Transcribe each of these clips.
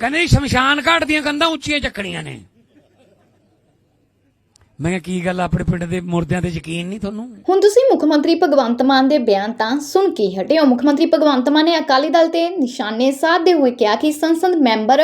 ਕਹਿੰਦੇ ਸ਼ਮਸ਼ਾਨ ਘਾਟ ਦੀਆਂ ਕੰਧਾਂ ਉੱਚੀਆਂ ਚੱਕਣੀਆਂ ਨੇ। ਮੈਂ ਕਿਹਾ, ਕੀ ਗੱਲ ਆਪਣੇ ਪਿੰਡ ਦੇ ਮੁਰਦਿਆਂ ਤੇ ਯਕੀਨ ਨਹੀਂ ਤੁਹਾਨੂੰ? ਹੁਣ ਤੁਸੀਂ ਮੁੱਖ ਮੰਤਰੀ ਭਗਵੰਤ ਮਾਨ ਦੇ ਬਿਆਨ ਤਾਂ ਸੁਣ ਕੇ ਹੀ। ਮੁੱਖ ਮੰਤਰੀ ਭਗਵੰਤ ਮਾਨ ਨੇ ਅਕਾਲੀ ਦਲ ਤੇ ਨਿਸ਼ਾਨੇ ਸਾਧਦੇ ਹੋਏ ਕਿਹਾ ਕਿ ਸੰਸਦ ਮੈਂਬਰ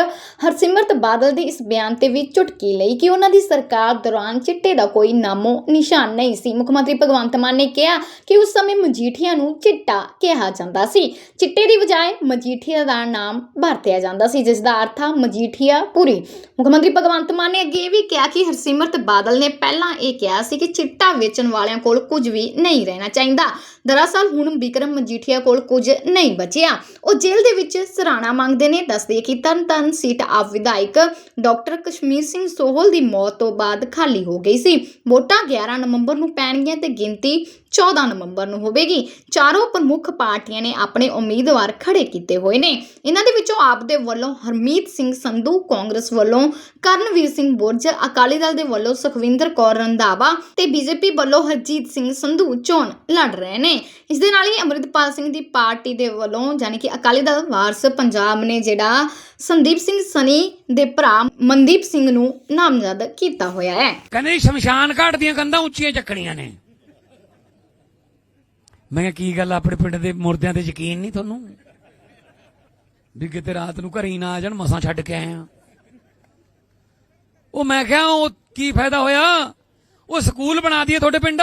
ਹਰਸਿਮਰਤ ਬਾਦਲ ਦੇ ਇਸ ਬਿਆਨ ਤੇ ਵੀ ਚੁਟਕੀ ਲਈ ਕਿ ਉਹਨਾਂ ਦੀ ਸਰਕਾਰ ਦੌਰਾਨ ਚਿੱਟੇ ਦਾ ਕੋਈ ਨਾਮੋ ਨਿਸ਼ਾਨ ਨਹੀਂ ਸੀ। ਮੁੱਖ ਮੰਤਰੀ ਭਗਵੰਤ ਮਾਨ ਨੇ ਕਿਹਾ ਕਿ ਉਸ ਸਮੇਂ ਮਜੀਠੀਆ ਨੂੰ ਚਿੱਟਾ ਕਿਹਾ ਜਾਂਦਾ ਸੀ। ਚਿੱਟੇ ਦੀ ਬਜਾਏ ਮਜੀਠੀਆ ਦਾ ਨਾਮ ਵਰਤਿਆ ਜਾਂਦਾ ਸੀ, ਜਿਸ ਦਾ ਅਰਥ ਆ ਮਜੀਠੀਆ ਪੁਰੀ। ਮੁੱਖ ਮੰਤਰੀ ਭਗਵੰਤ ਮਾਨ ਨੇ ਅੱਗੇ ਇਹ ਵੀ ਕਿਹਾ ਕਿ ਹਰਸਿਮਰਤ ਬਾਦਲ ਨੇ ਪਹਿਲਾਂ ਇਹ ਕਿਹਾ ਸੀ ਕਿ ਚਿੱਟਾ ਵੇਚਣ ਵਾਲਿਆਂ ਕੋਲ ਕੁਝ ਵੀ ਨਹੀਂ ਰਹਿਣਾ ਚਾਹੀਦਾ। ਦਰਅਸਲ ਹੁਣ ਵਿਕਰਮ ਮਜੀਠੀਆ ਕੋਲ ਕੁਝ ਨਹੀਂ ਬਚਿਆ। ਉਹ ਜੇਲ੍ਹ ਦੇ ਵਿੱਚ ਸਰਾਣਾ ਮੰਗਦੇ ਨੇ, ਦੱਸਦੇ ਕਿ ਤਰਨਤਾਰਨ ਸੀਟ ਆਪ ਵਿਧਾਇਕ ਡਾਕਟਰ ਕਸ਼ਮੀਰ ਸਿੰਘ ਸੋਹਲ ਦੀ ਮੌਤ ਤੋਂ ਬਾਅਦ ਖਾਲੀ ਹੋ ਗਈ ਸੀ। ਵੋਟਾਂ 11 ਨਵੰਬਰ ਨੂੰ ਪੈਣਗੀਆਂ ਤੇ ਗਿਣਤੀ 14 ਨਵੰਬਰ ਨੂੰ ਹੋਵੇਗੀ। ਚਾਰੋਂ ਪ੍ਰਮੁੱਖ ਪਾਰਟੀਆਂ ਨੇ ਆਪਣੇ ਉਮੀਦਵਾਰ ਖੜੇ ਕੀਤੇ ਹੋਏ ਨੇ। ਇਹਨਾਂ ਦੇ ਵਿੱਚੋਂ ਆਪ ਦੇ ਵੱਲੋਂ ਹਰਮੀਤ ਸਿੰਘ ਸੰਧੂ, ਕਾਂਗਰਸ ਵੱਲੋਂ ਕਰਨਵੀਰ ਸਿੰਘ ਬੁਰਜ, ਅਕਾਲੀ ਦਲ ਦੇ ਵੱਲੋਂ ਸੁਖਵਿੰਦਰ ਕੌਰ ਰੰਧਾਵਾ ਤੇ ਬੀਜੇਪੀ ਵੱਲੋਂ ਹਰਜੀਤ ਸਿੰਘ ਸੰਧੂ ਚੋਣ ਲੜ ਰਹੇ ਨੇ। ਇਸ ਦੇ ਨਾਲ ਹੀ ਅਮਰਿਤਪਾਲ ਸਿੰਘ ਦੀ ਪਾਰਟੀ ਦੇ ਵੱਲੋਂ ਯਾਨੀ ਕਿ ਅਕਾਲੀ ਦਲ ਵਾਰਸ ਪੰਜਾਬ ਨੇ ਜਿਹੜਾ ਸੰਦੀਪ ਸਿੰਘ ਸਨੀ ਦੇ ਭਰਾ ਮਨਦੀਪ ਸਿੰਘ ਨੂੰ ਨਾਮਜ਼ਦ ਕੀਤਾ ਹੋਇਆ ਹੈ। ਕਹਿੰਦੇ ਸ਼ਮਸ਼ਾਨ ਘਾਟ ਦੀਆਂ ਕੰਧਾਂ ਉੱਚੀਆਂ ਚੱਕਣੀਆਂ ਨੇ। ਮੈਂ ਕਿਹਾ, ਕੀ ਗੱਲ ਆਪਣੇ ਪਿੰਡ ਦੇ ਮੁਰਦਿਆਂ ਤੇ ਯਕੀਨ ਨਹੀਂ ਤੁਹਾਨੂੰ? ਵੀ ਕਿਤੇ ਰਾਤ ਨੂੰ ਘਰੇ ਨਾ ਆ ਜਾਣ, ਮਸਾਂ ਛੱਡ ਕੇ ਆਏ ਆ। ਉਹ ਮੈਂ ਕਿਹਾ, ਉਹ ਕੀ ਫਾਇਦਾ ਹੋਇਆ? ਉਹ ਸਕੂਲ ਬਣਾ ਦਈਏ ਤੁਹਾਡੇ ਪਿੰਡ।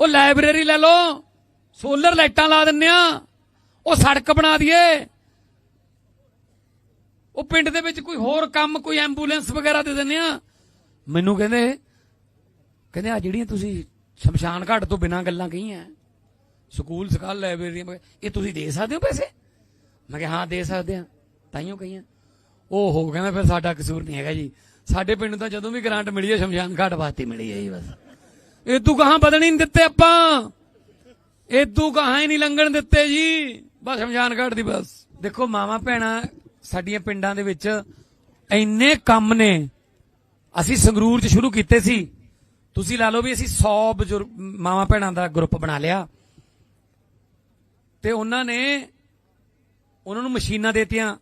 ਉਹ ਲਾਇਬ੍ਰੇਰੀ ਲੈ ਲਓ, ਸੋਲਰ ਲਾਈਟਾਂ ਲਾ ਦਿੰਨੇ ਆ, ਉਹ ਸੜਕ ਬਣਾ ਦਈਏ। ਉਹ ਪਿੰਡ ਦੇ ਵਿੱਚ ਕੋਈ ਹੋਰ ਕੰਮ, ਕੋਈ ਐਂਬੂਲੈਂਸ ਵਗੈਰਾ ਦੇ ਦਿੰਨੇ ਆ। ਮੈਨੂੰ ਕਹਿੰਦੇ ਕਹਿੰਦੇ ਆ ਜਿਹੜੀਆਂ ਤੁਸੀਂ ਸ਼ਮਸ਼ਾਨ ਘਾਟ ਤੋਂ ਬਿਨਾਂ ਗੱਲਾਂ ਕਹੀਆਂ, ਸਕੂਲ ਸਕਾਲ ਲਾਇਬ੍ਰੇਰੀਆਂ ਇਹ ਤੁਸੀਂ ਦੇ ਸਕਦੇ ਹੋ ਪੈਸੇ? ਮੈਂ ਕਿਹਾ, ਹਾਂ, ਦੇ ਸਕਦੇ ਆ। ਤਾਈਓ ਕਹੀਆਂ। ਉਹ ਹੋ ਕਹਿੰਦਾ, ਫਿਰ ਸਾਡਾ ਕਸੂਰ ਨਹੀਂ ਹੈਗਾ ਜੀ। ਸਾਡੇ ਪਿੰਡ ਤਾਂ ਜਦੋਂ ਵੀ ਗ੍ਰਾਂਟ ਮਿਲੀ ਹੈ, ਸ਼ਮਸ਼ਾਨ ਘਾਟ ਵਾਸਤੇ ਮਿਲੀ ਹੈ ਜੀ ਬਸ। ਇਹ ਤੂੰ ਕਹਾਂ ਬਦਲ ਨਹੀਂ ਦਿੱਤੇ ਆਪਾਂ। ਇਹ ਤੂੰ ਹੀ ਨਹੀਂ ਲੰਘਣ ਦਿੱਤੇ ਜੀ। ਬਸ ਸ਼ਮਸ਼ਾਨ ਘਾਟ ਦੀ ਬਸ। ਦੇਖੋ, ਮਾਵਾ ਭੈਣਾਂ, ਸਾਡੀਆਂ ਪਿੰਡਾਂ ਦੇ ਵਿੱਚ ਇੰਨੇ ਕੰਮ ਨੇ। ਅਸੀਂ ਸੰਗਰੂਰ 'ਚ ਸ਼ੁਰੂ ਕੀਤੇ ਸੀ। ਤੁਸੀਂ ਲਾ ਲਓ ਵੀ ਅਸੀਂ 100 ਬਜ਼ੁਰਗ ਮਾਵਾ ਭੈਣਾਂ ਦਾ ਗਰੁੱਪ ਬਣਾ ਲਿਆ। ਤੇ ਉਹਨਾਂ ਨੇ, ਉਹਨਾਂ ਨੂੰ ਮਸ਼ੀਨਾਂ ਦੇਤੀਆਂ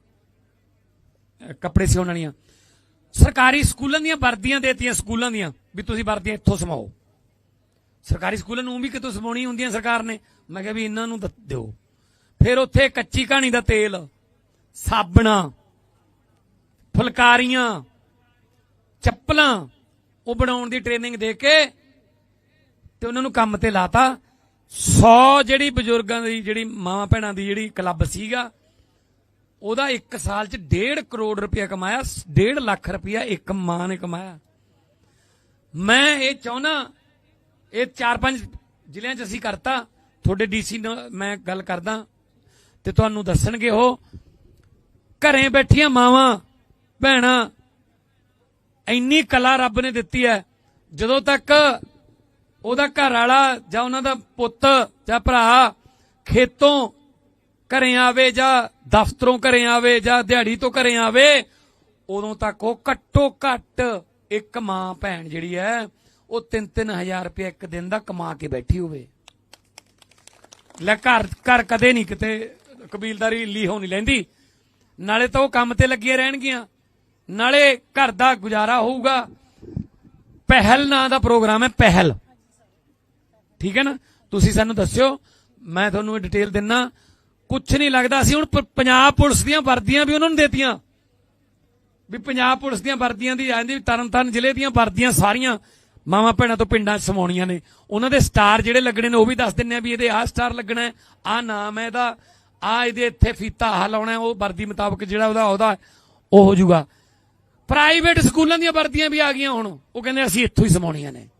ਕੱਪੜੇ ਸਿਉਣ ਵਾਲੀਆਂ। ਸਰਕਾਰੀ ਸਕੂਲਾਂ ਦੀਆਂ ਵਰਦੀਆਂ ਦੇਤੀਆਂ, ਸਕੂਲਾਂ ਦੀਆਂ, ਵੀ ਤੁਸੀਂ ਵਰਦੀਆਂ ਇੱਥੋਂ ਸਮਾਓ। ਸਰਕਾਰੀ ਸਕੂਲਾਂ ਨੂੰ ਵੀ ਕਿਤੋਂ ਸਮਾਉਣੀ ਹੁੰਦੀਆਂ ਸਰਕਾਰ ਨੇ? ਮੈਂ ਕਿਹਾ ਵੀ ਇਹਨਾਂ ਨੂੰ ਦ- ਦਿਓ। ਫਿਰ ਉੱਥੇ ਕੱਚੀ ਕਹਾਣੀ ਦਾ ਤੇਲ, ਸਾਬਣਾ, ਫੁਲਕਾਰੀਆਂ, ਚੱਪਲਾਂ, ਉਹ ਬਣਾਉਣ ਦੀ ਟ੍ਰੇਨਿੰਗ ਦੇ ਕੇ ਤੇ ਉਹਨਾਂ ਨੂੰ ਕੰਮ ਤੇ ਲਾਤਾ। 100 ਜਿਹੜੀ ਬਜ਼ੁਰਗਾਂ ਦੀ, ਜਿਹੜੀ ਮਾਵਾਂ ਭੈਣਾਂ ਦੀ ਜਿਹੜੀ ਕਲੱਬ ਸੀਗਾ, ਉਹਦਾ ਇੱਕ ਸਾਲ ਚ 1.5 ਕਰੋੜ ਰੁਪਇਆ ਕਮਾਇਆ 1.5 ਲੱਖ ਰੁਪਇਆ ਇੱਕ ਮਾਂ ਨੇ ਕਮਾਇਆ। ਮੈਂ ਇਹ ਚਾਹੁੰਦਾ ਇਹ ਚਾਰ ਪੰਜ ਜ਼ਿਲ੍ਹਿਆਂ 'ਚ ਅਸੀਂ ਕਰਤਾ। ਤੁਹਾਡੇ ਡੀਸੀ ਨਾਲ ਮੈਂ ਗੱਲ ਕਰਦਾ। ਤੇ ਤੁਹਾਨੂੰ ਦੱਸਣਗੇ ਉਹ ਘਰੇ ਬੈਠੀਆਂ ਮਾਵਾਂ, ਭੈਣਾਂ, ਇੰਨੀ ਕਲਾ ਰੱਬ ਨੇ ਦਿੱਤੀ ਹੈ। ਜਦੋਂ ਤੱਕ ਉਹਦਾ ਘਰ ਵਾਲਾ ਜਾਂ ਉਹਨਾਂ ਦਾ ਪੁੱਤ ਜਾਂ ਭਰਾ ਖੇਤੋਂ ਘਰੇ ਆਵੇ ਜਾਂ ਦਫ਼ਤਰੋਂ ਘਰੇ ਆਵੇ ਜਾਂ ਦਿਹਾੜੀ ਤੋਂ ਘਰੇ ਆਵੇ, ਉਦੋਂ ਤੱਕ ਉਹ ਘੱਟੋ ਘੱਟ ਇੱਕ ਮਾਂ ਭੈਣ ਜਿਹੜੀ ਹੈ ਉਹ 3-3000 ਰੁਪਏ ਇੱਕ ਦਿਨ ਦਾ ਕਮਾ ਕੇ ਬੈਠੀ ਹੋਵੇ। ਲੈ ਘਰ ਘਰ ਕਦੇ ਨਹੀਂ ਕਿਤੇ ਕਬੀਲਦਾਰੀ ਲੀਹੋਂ ਨਹੀਂ ਲੈਂਦੀ। ਨਾਲੇ ਤਾਂ ਉਹ ਕੰਮ ਤੇ ਲੱਗੀਆਂ ਰਹਿਣਗੀਆਂ। ਨਾਲੇ ਘਰ ਦਾ ਗੁਜ਼ਾਰਾ ਹੋਊਗਾ। ਪਹਿਲ ਨਾਂ ਦਾ ਪ੍ਰੋਗਰਾਮ ਹੈ ਪਹਿਲ। ਠੀਕ ਹੈ ਨਾ? ਤੁਸੀਂ ਸਾਨੂੰ ਦੱਸਿਓ। ਮੈਂ ਤੁਹਾਨੂੰ ਇਹ ਡਿਟੇਲ ਦਿੰਨਾ। ਕੁਝ ਨਹੀਂ ਲੱਗਦਾ। ਅਸੀਂ ਹੁਣ ਪੰਜਾਬ ਪੁਲਿਸ ਦੀਆਂ ਵਰਦੀਆਂ ਵੀ ਉਹਨਾਂ ਨੂੰ ਦੇਤੀਆਂ। ਵੀ ਪੰਜਾਬ ਪੁਲਿਸ ਦੀਆਂ ਵਰਦੀਆਂ ਦੀ ਆਂਦੀ ਵੀ ਤਰਨਤਾਰਨ ਜ਼ਿਲ੍ਹੇ ਦੀਆਂ ਵਰਦੀਆਂ ਸਾਰੀਆਂ। ਮਾਵਾਂ ਭੈਣਾਂ ਤੋਂ ਪਿੰਡਾਂ 'ਚ ਸਮਾਉਣੀਆਂ ਨੇ। ਉਹਨਾਂ ਦੇ ਸਟਾਰ ਜਿਹੜੇ ਲੱਗਣੇ ਨੇ, ਉਹ ਵੀ ਦੱਸ ਦਿੰਨੇ ਆ ਵੀ ਇਹਦੇ ਆਹ ਸਟਾਰ ਲੱਗਣਾ ਆਹ ਨਾਮ ਹੈ ਇਹਦਾ ਆ ਇਹਦੇ ਇੱਥੇ ਫੀਤਾ ਆਹ ਲਾਉਣਾ ਉਹ ਵਰਦੀ ਮੁਤਾਬਕ ਜਿਹੜਾ ਉਹਦਾ ਉਹਦਾ ਉਹ ਹੋ ਜਾਊਗਾ। ਪ੍ਰਾਈਵੇਟ ਸਕੂਲਾਂ ਦੀਆਂ ਵਰਦੀਆਂ ਵੀ ਆ ਗਈਆਂ ਹੁਣ, ਉਹ ਕਹਿੰਦੇ ਅਸੀਂ ਇੱਥੋਂ ਹੀ ਸਮਾਉਣੀਆਂ ਨੇ।